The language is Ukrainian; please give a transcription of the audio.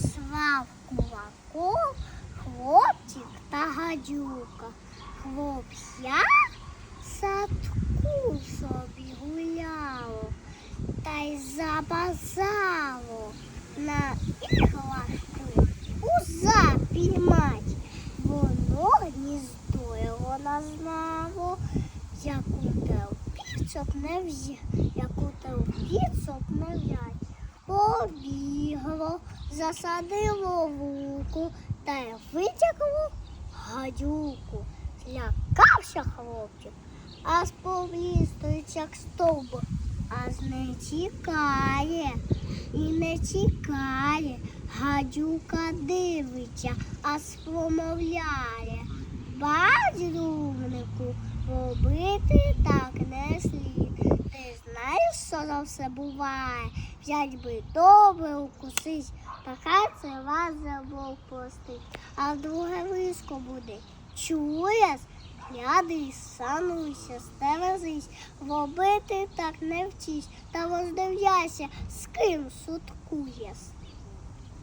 Росла в кулаку хлопчик та гадюка. Хлоп'я садку собі гуляло, та й забазало на іграшку у запіймать. Воно гніздо його назнало, яку терпіцок не взять, яку терпіцок не взять. Побігло, засадило луку та й витягло гадюку. Злякався хлопчик, аж повісти, як стовбур, аж не тікає і не тікає. Гадюка дивиться, аж промовляє. Бач, дурнику, робити так не слід. Ти знаєш, що за все буває? Взять би добре укусить, та це вас забув постить. А друге виско буде. Чуєш? глядись, сануйся, стережись, вобити так не вчись, та воздивляйся, з ким суткуєш.